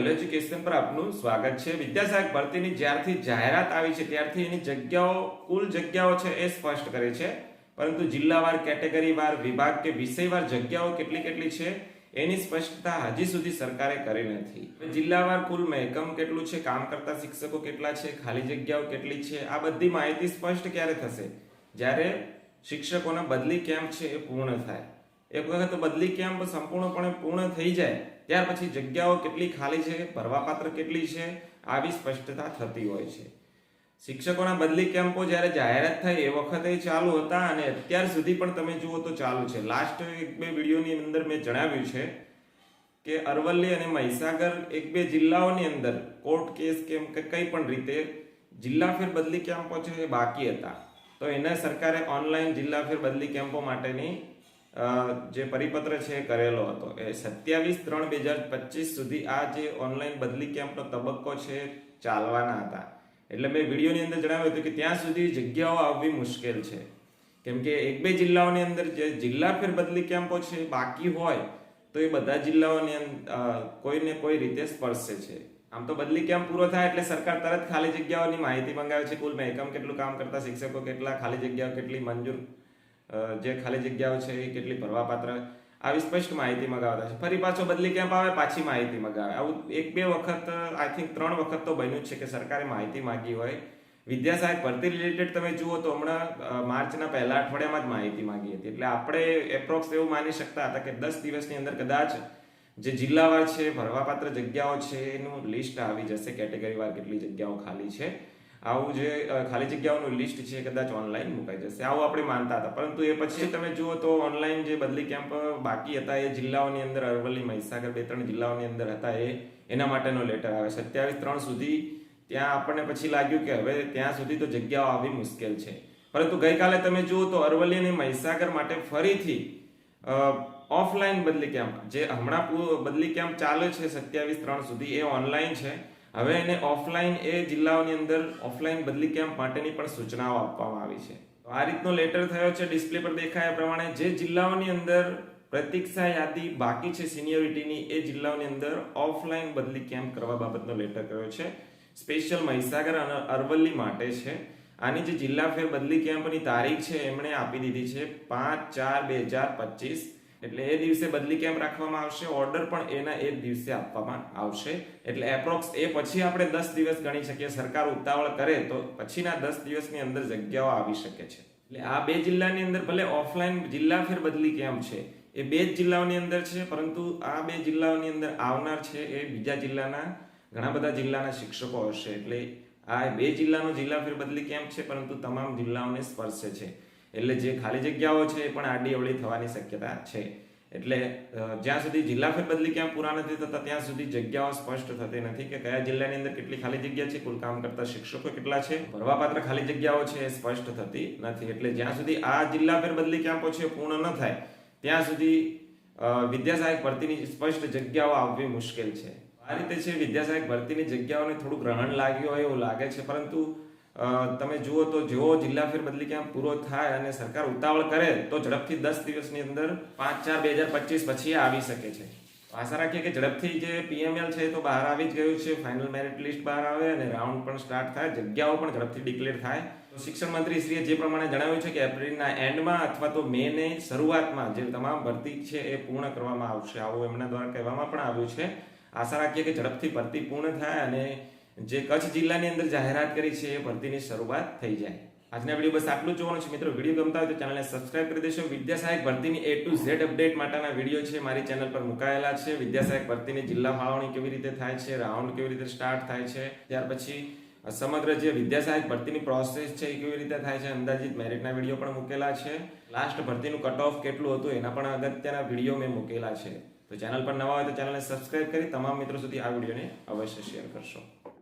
Value education પર આપનું સ્વાગત છે. વિદ્યાસાગર ભરતીની જ્યારથી જાહેરાત આવી છે, ત્યારથી એની જગ્યાઓ, કુલ જગ્યાઓ છે એ સ્પષ્ટ કરે છે. પરંતુ જિલ્લાવાર, કેટેગરીવાર, વિભાગ કે વિષયવાર જગ્યાઓ કેટલી કેટલી છે, એની સ્પષ્ટતા હજી સુધી સરકારે કરી નથી. જિલ્લાવાર કુલ મહેકમ કેટલું છે, કામ કરતા શિક્ષકો કેટલા છે, ખાલી જગ્યાઓ કેટલી છે, આ બધી માહિતી સ્પષ્ટ ક્યારે થશે? જ્યારે શિક્ષકોના બદલી કેમ્પ છે એ પૂર્ણ થાય. એક વખત બદલી કેમ્પ સંપૂર્ણપણે પૂર્ણ થઈ જાય, ત્યાર પછી જગ્યાઓ કેટલી ખાલી છે, ભરવાપાત્ર કેટલી છે, આવી સ્પષ્ટતા થતી હોય છે. શિક્ષકોના બદલી કેમ્પો જ્યારે જાહેરાત થઈ એ વખતે ચાલુ હતા અને અત્યાર સુધી પણ તમે જુઓ તો ચાલુ છે. લાસ્ટ એક બે વિડીયોની અંદર મેં જણાવ્યું છે કે અરવલ્લી અને મહીસાગર એક બે જિલ્લાઓની અંદર કોર્ટ કેસ કેમ કે, કંઈ પણ રીતે જિલ્લા ફેર બદલી કેમ્પો છે એ બાકી હતા. તો એને સરકારે ઓનલાઈન જિલ્લા ફેર બદલી કેમ્પો માટેની જે પરિપત્ર છે કરેલો હતો. એ સત્યાવીસ ત્રણ બે હજાર પચીસ સુધી આ જે ઓનલાઈન બદલી કેમ્પનો તબક્કો છે ચાલવાના હતા. એટલે મેં વિડીયોની અંદર જણાવ્યું હતું કે ત્યાં સુધી જગ્યાઓ આવવી મુશ્કેલ છે. કેમ કે એક બે જિલ્લાઓની અંદર જે જિલ્લા ફેર બદલી કેમ્પો છે બાકી હોય, તો એ બધા જિલ્લાઓની કોઈને કોઈ રીતે સ્પર્શે છે. આમ તો બદલી કેમ્પ પૂરો થાય એટલે સરકાર તરત ખાલી જગ્યાઓની માહિતી મંગાવે છે, કુલ મહેકમ કેટલું કામ કરતા શિક્ષકો કેટલા, ખાલી જગ્યાઓ કેટલી મંજૂર જે ખાલી જગ્યાઓ છે એ કેટલી ભરવાપાત્ર આવી સ્પષ્ટ માહિતી મગાવતા છે ફરી પાછો બદલી કેમ્પ આવે, પાછી માહિતી મગાવે. આવું એક બે વખત આઈ થિંક ત્રણ વખત તો બન્યું જ છે કે સરકારે માહિતી માંગી હોય. વિદ્યા સહાયક ભરતી રિલેટેડ તમે જુઓ તો હમણાં માર્ચના પહેલા અઠવાડિયામાં જ માહિતી માંગી હતી. એટલે આપણે એપ્રોક્સ એવું માની શકતા હતા કે દસ દિવસની અંદર કદાચ જે જિલ્લાવાર છે, ભરવાપાત્ર જગ્યાઓ છે, એનું લિસ્ટ આવી જશે કેટેગરીવાર કેટલી જગ્યાઓ ખાલી છે. આવું જે ખાલી જગ્યાઓનું લિસ્ટ છે કદાચ ઓનલાઈન મુકાઈ જશે. આવું આપણે માનતા હતા. પરંતુ એ પછી તમે જુઓ તો ઓનલાઈન જે બદલી કેમ્પ બાકી હતા એ જિલ્લાઓની અંદર અરવલ્લી, મહીસાગર બે ત્રણ જિલ્લાઓની અંદર હતા એ, એના માટેનો લેટર આવે સત્યાવીસ ત્રણ સુધી ત્યાં આપણને પછી લાગ્યું કે હવે ત્યાં સુધી તો જગ્યાઓ આવી મુશ્કેલ છે. પરંતુ ગઈકાલે તમે જુઓ તો અરવલ્લી અને મહીસાગર માટે ફરીથી ઓફલાઈન બદલી કેમ્પ જે હમણાં બદલી કેમ્પ ચાલે છે સત્યાવીસ ત્રણ સુધી એ ઓનલાઈન છે. હવે એને ઓફલાઈન એ જિલ્લાઓની અંદર ઓફલાઈન બદલી કેમ્પ માટેની પણ સૂચનાઓ આપવામાં આવી છે. આ રીતનો લેટર થયો છે ડિસ્પ્લે પર દેખાયા પ્રમાણે જે જિલ્લાઓની અંદર પ્રતીક્ષા યાદી બાકી છે સિનિયોરિટીની એ જિલ્લાઓની અંદર ઓફલાઈન બદલી કેમ્પ કરવા બાબતનો લેટર કર્યો છે. સ્પેશિયલ મહીસાગર અને અરવલ્લી માટે છે. આની જે જિલ્લા ફેર બદલી કેમ્પની તારીખ છે, એમણે આપી દીધી છે પાંચ ચાર બે હજાર પચીસ. એટલે એ દિવસે બદલી કેમ રાખવામાં આવશે? ઓર્ડર પણ એના એ દિવસે આપવામાં આવશે. એટલે એપ્રોક્સ એ પછી આપણે દસ દિવસ ગણી શકીએ. સરકાર ઉતાવળ કરે તો પછીના દસ દિવસની અંદર જગ્યાઓ આવી શકે છે. એટલે આ બે જિલ્લાની અંદર ભલે ઓફલાઈન જિલ્લા ફેર બદલી કેમ છે? એ બે જ જિલ્લાઓની અંદર છે, પરંતુ આ બે જિલ્લાઓની અંદર આવનાર છે એ બીજા જિલ્લાના, ઘણા બધા જિલ્લાના શિક્ષકો હશે. એટલે આ બે જિલ્લાનો જિલ્લા ફેર બદલી કેમ છે? પરંતુ તમામ જિલ્લાઓને સ્પર્શે છે. એટલે જે ખાલી જગ્યાઓ છે એ પણ આડી અવળી થવાની શક્યતા છે. એટલે જ્યાં સુધી જિલ્લા ફેરબદલી બદલી કેમ્પ પૂરા નથી થતા ત્યાં સુધી જગ્યાઓ સ્પષ્ટ થતી નથી કે કયા જિલ્લાની અંદર કેટલી ખાલી જગ્યા છે કુલ કામ કરતા શિક્ષકો કેટલા છે. ભરવાપાત્ર ખાલી જગ્યાઓ છે એ સ્પષ્ટ થતી નથી. એટલે જ્યાં સુધી આ જિલ્લા ફેર બદલી કેમ્પો છે પૂર્ણ ન થાય ત્યાં સુધી અ, વિદ્યા સહાયક ભરતીની સ્પષ્ટ જગ્યાઓ આવવી મુશ્કેલ છે. આ રીતે છે વિદ્યા સહાયક ભરતીની જગ્યાઓને થોડુંક ગ્રહણ લાગ્યું હોય એવું લાગે છે પરંતુ તમે જુઓ તો જેવો જિલ્લા ફેર બદલી કેમ્પ પૂરો થાય અને સરકાર ઉતાવળ કરે, તો ઝડપથી દસ દિવસની અંદર પાંચ ચાર બે હજાર પચીસ પછી આવી શકે છે. આશા રાખીએ કે ઝડપથી જે પીએમએલ છે તો બહાર આવી જ ગયું છે ફાઇનલ મેરિટ લિસ્ટ બહાર આવે અને રાઉન્ડ પણ સ્ટાર્ટ થાય, જગ્યાઓ પણ ઝડપથી ડિક્લેર થાય. તો શિક્ષણ મંત્રી શ્રીએ જે પ્રમાણે જણાવ્યું છે કે એપ્રિલના એન્ડમાં અથવા તો મે ની શરૂઆતમાં જે તમામ ભરતી છે એ પૂર્ણ કરવામાં આવશે. આવું એમના દ્વારા કહેવામાં પણ આવ્યું છે. આશા રાખીએ કે ઝડપથી ભરતી પૂર્ણ થાય અને જે કચ્છ જિલ્લાની અંદર જાહેરાત કરી છે એ ભરતીની શરૂઆત થઈ જાય. આજના વીડિયો બસ આટલું જોવાનું છે. મિત્રો વીડિયો ગમતા હોય તો ચેનલને સબસ્ક્રાઇબ કરી દેશો. વિદ્યા સહાયક ભરતીની એ ટુ ઝેડ અપડેટ માટેના વીડિયો છે. મારી ચેનલ પર મુકાયેલા છે. વિદ્યા સહાયક ભરતીની જિલ્લા ફાળવણી કેવી રીતે થાય છે? રાઉન્ડ કેવી રીતે સ્ટાર્ટ થાય છે? ત્યાર પછી સમગ્ર જે વિદ્યા સહાયક ભરતીની પ્રોસેસ છે એ કેવી રીતે થાય છે? અંદાજિત મેરિટના વીડિયો પણ મૂકેલા છે. લાસ્ટ ભરતીનું કટ ઓફ કેટલું હતું એના પણ અગત્યના વીડિયો મેં મૂકેલા છે. તો ચેનલ પર નવા હોય તો ચેનલને સબસ્ક્રાઇબ કરી તમામ મિત્રો સુધી આ વિડીયોને અવશ્ય શેર કરશો.